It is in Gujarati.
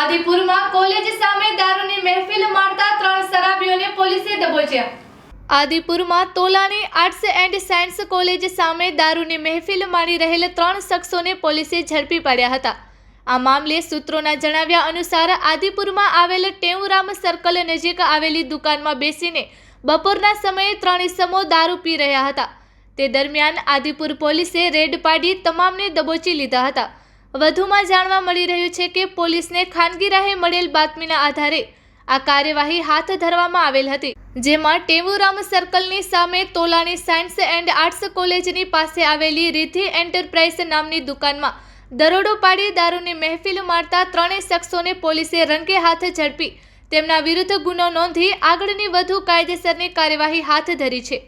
આદિપુરમાં કોલેજ સામે દારૂની મહેફિલ મારતા ત્રણ શરાબીઓને પોલીસે દબોચ્યા. આદિપુરમાં Tolani arts and science college સામે દારૂની મહેફિલ માણી રહેલ ત્રણ શખ્સોને પોલીસે ઝડપી પાડ્યા હતા. આ મામલે સૂત્રોના જણાવ્યા અનુસાર આદિપુરમાં આવેલ ટેઉરામ સર્કલ નજીક આવેલી દુકાનમાં બેસીને બપોરના સમયે ત્રણ ઇસમો દારૂ પી રહ્યા હતા. તે દરમિયાન આદિપુર પોલીસે રેડ પાડી તમામને દબોચી લીધા હતા. વધુમાં જાણવા મળી રહ્યું છે કે પોલીસને ખાનગી રાહે મળેલ બાતમીના આધારે આ કાર્યવાહી હાથ ધરવામાં આવેલ હતી, જેમાં ટેવુરામ સર્કલની સામે તોલાની સાયન્સ એન્ડ આર્ટ્સ કોલેજની પાસે આવેલી રિધિ એન્ટરપ્રાઇઝ નામની દુકાનમાં દરોડો પાડી દારૂની મહેફિલ મારતા ત્રણેય શખ્સોને પોલીસે રંગે હાથ ઝડપી તેમના વિરુદ્ધ ગુનો નોંધી આગળની વધુ કાયદેસરની કાર્યવાહી હાથ ધરી છે.